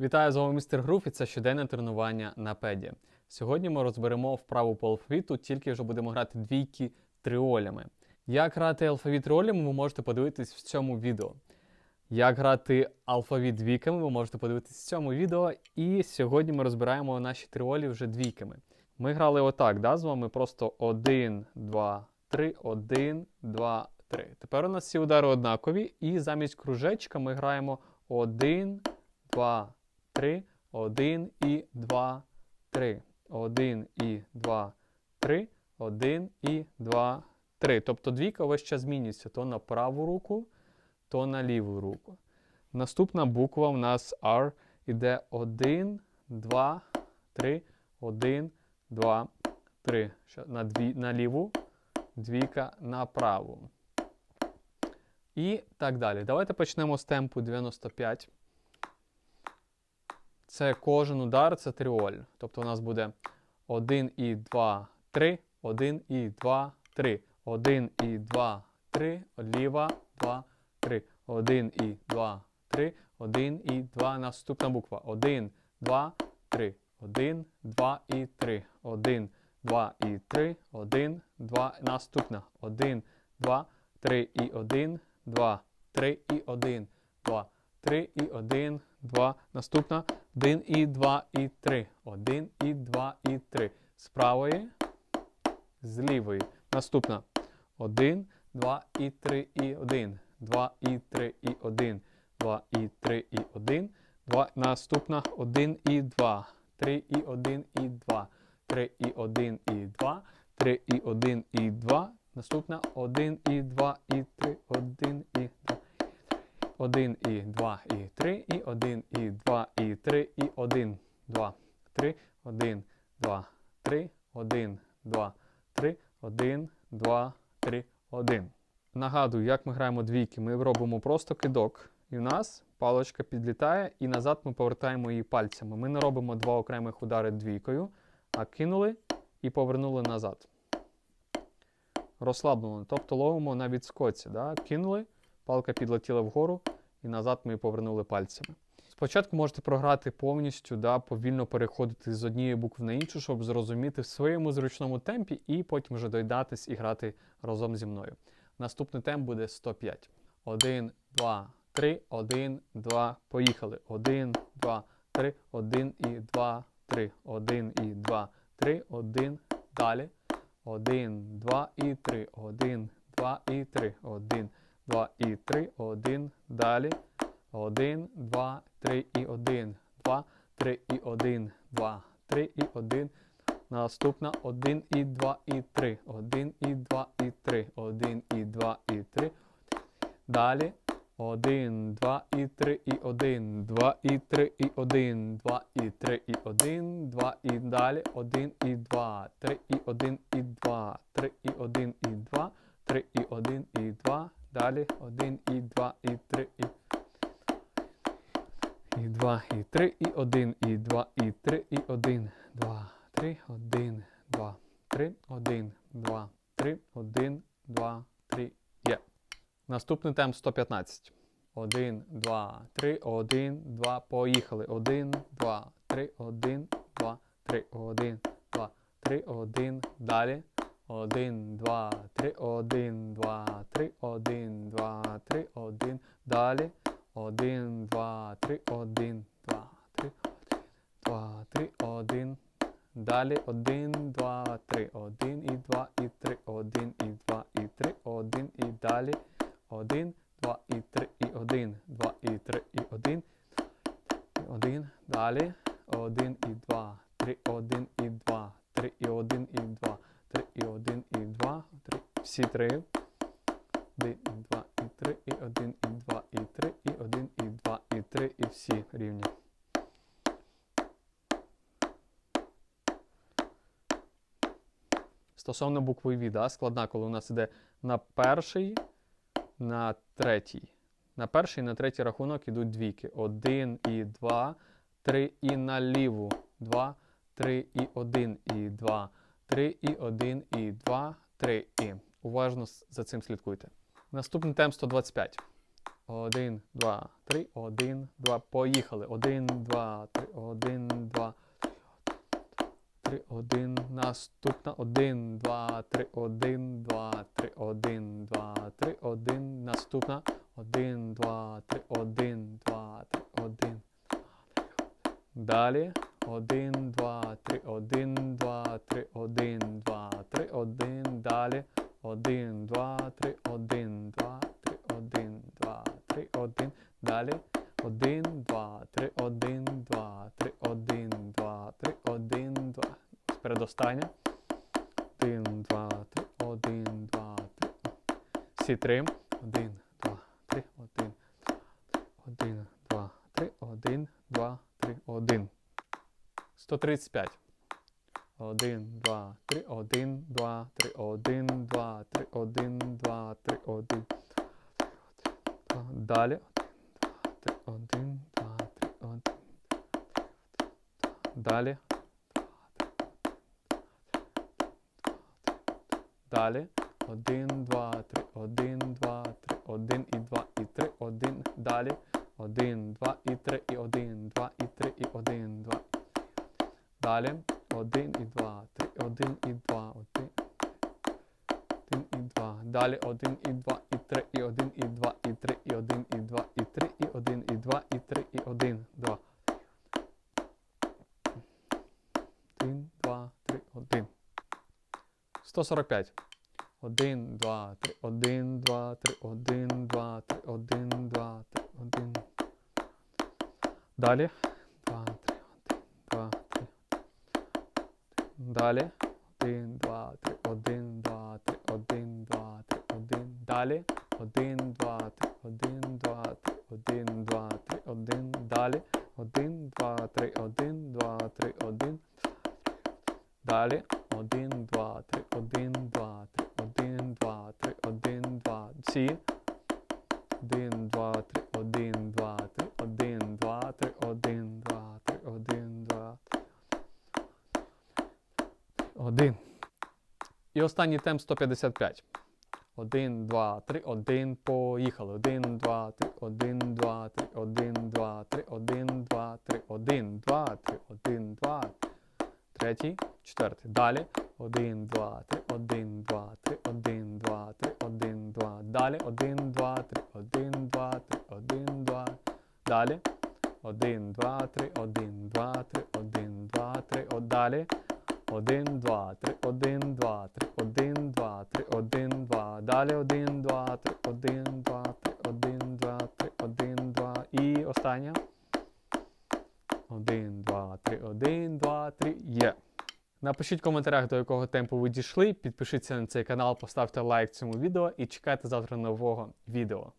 Вітаю з вами містер Груф і це щоденне тренування на педі. Сьогодні ми розберемо вправу по алфавіту, тільки вже будемо грати двійки тріолями. Як грати алфавіт тріолями, ви можете подивитись в цьому відео. Як грати алфавіт двійками, ви можете подивитись в цьому відео. І сьогодні ми розбираємо наші тріолі вже двійками. Ми грали отак, да, з вами просто 1, 2, 3, 1, 2, 3. Тепер у нас всі удари однакові, і замість кружечка ми граємо 1, 2, 3, 1 і 2, 3. 1 і 2, 3, 1 і 2, 3. Тобто двійка весь час змінюється то на праву руку, то на ліву руку. Наступна буква в нас R іде 1, 2, 3, 1, 2, 3. На, дві, на ліву, двійка на праву. І так далі. Давайте почнемо з темпу 95. Це кожен удар, це тріоль. Тобто у нас буде 1 і 2, 3, 1 і 2, 3, 1 і 2, 3, ліва, 2, 3, 1 і 2, 3, 1 і 2, наступна буква. 1, 2, 3, 1, 2 і 3, 1, 2 і 3, 1, 2, наступна. 1, 2, 3 і 1, 2, 3 і 1, 2, 3 і 1, 2, наступна. 1 і 2 і 3, 1 і 2 і 3. З правої, з лівої. Наступна. 1, 2 і 3 і 1, 2 і 3 і 1, 2 і 3 і 1, 2, наступна 1 і 2, 3 і 1 і 2, 3 і 1 і 2, 3 і 1 і 2, наступна 1 і 2 і 3, 1 і 2. 1 і 3, і 1 і 2 і 3, і 1, 2, 3, 1, 2, 3, 1, 2, 3, 1, 2, 3, 1. Нагадую, як ми граємо двійки, ми робимо просто кидок, і в нас паличка підлітає, і назад ми повертаємо її пальцями. Ми не робимо два окремих удари двійкою, а кинули і повернули назад. Розслаблено. Тобто ловимо на відскоці. Да? Кинули, палка підлетіла вгору, і назад ми її повернули пальцями. Спочатку можете програти повністю, да, повільно переходити з однієї букви на іншу, щоб зрозуміти в своєму зручному темпі, і потім вже доїдатись і грати разом зі мною. Наступний темп буде 105. 1, 2, 3, 1, 2, поїхали. 1, 2, 3, 1 і 2, 3, 1 і 2, 3, 1, далі. 1, 2 і 3, 1, 2 і 3, 1, 2 і 3, 1, далі. 1, 2, 3 і 1, 2, 3 і 1, 2, 3 і 1. Наступна 1 і 2 і 3, 1 і 2 і 3, 1 і 2 і 3. Далі 1, 2 і 3 і 1, 2 і 3 і 1, 2 і 3 і 1, 2 і далі 1 і 2, 3 і 1 і 2, 3 і 1 і 2, 3 і 1 і 2, далі 1 і 2 і 3 і і 2, і 3, і 1, і 2, і 3, і 1, 2, 3, 1, 2, 3, 1, 2, 3, 1, 2, 3, є. Наступний темп 115. 1, 2, 3, 1, 2, поїхали. 1, 2, 3, 1, 2, 3, 1, 2, 3, 1, далі. 1, 2, 3, 1, 2, 3, 1, 2, 3, 1, далі. 1, 2, 3, 1, 2, 3, 2, 3, 1. Далі 1, 2, 3, 1 і 2 і 3, 1 і 2 і 3, 1 і далі. 1, 2 і 3 і 1, 2 і 3 і 1. 1, далі. 1 і 2, 3, 1 і 2, 3 і 1 і 2, 3 і 1 і 2, 3, всі три. 1, і 2, і 3, і 1, і 2, і 3, і 1, і 2, і 3, і всі рівні. Стосовно букви V, да, складна, коли у нас іде на перший, на третій. На перший і на третій рахунок ідуть двійки. 1 і 2, 3 і на ліву. 2, 3 і 1 і 2, 3 і 1 і 2, 3 і. Уважно за цим слідкуйте. Наступний темп 125. Один, два, три, один, два. Поїхали. Один, два, три, один, два. 3, 1. Наступна. 1, 2, 3, 1, 2, 3, 1, 2, 3, 1. Наступна. 1, 2, 3, 1, 2, 3, 1. Далі. 1, 2, 3, 1, 2, 3, 1, 2, 3, 1. Далі. 1, 2, 3, 1, 2, 3, 1, 2, 3, 1. Далі. 1, 2, 3, 1, Передостання. Один, два, три, один, два, три. Всі три. Один, два, три, один. Один, два, три, один, два, три, один. 135. Два, три, один, два, три, один, два, три, один, два, три, один. Два. Далі. Один, два, три, один. Далі. Далі. 1, 2, 3, 1, 2, 3, 1 і 2 і 3, 1. Далі. 1, 2 і 3 і 1, 2 і 3 і 1, 2. Далі. 1 і 2, 3, 1 і 2, 1. 1 і 2. Далі 1 і 2 і 3 і 1 і 2 і 3 і 1 145. Один, два, три, один, два, три, один, два, три, один, два, три, один. Далі. Два, три, один, два, три. Далі. всі. 1, 2, 3, 1, 2, 3, 1, 2, 3, 1, 2, 3, 1, 2, 1. І останній темп 155. 1, 2, 3, 1, поїхали. Один, 2, 3, 1, 2, 3, 1, 2, 3, 1, 2, 3, 1, 2, 3, 1, 2, 3. Третій, четвертий. Далі. 1, 2, 3, 1, 2, Далі. Один, два, три, один, два, три, один, два. Далі. Один, два, три, один, два, три, один, два, три. О, далі. Один, два, три, один, два, три, один, два, три, один, два. Далі один, два, три, один, два, три, один, два, три, один, два. І остання. Напишіть в коментарях, до якого темпу ви дійшли. Підпишіться на цей канал, поставте лайк цьому відео і чекайте завтра нового відео.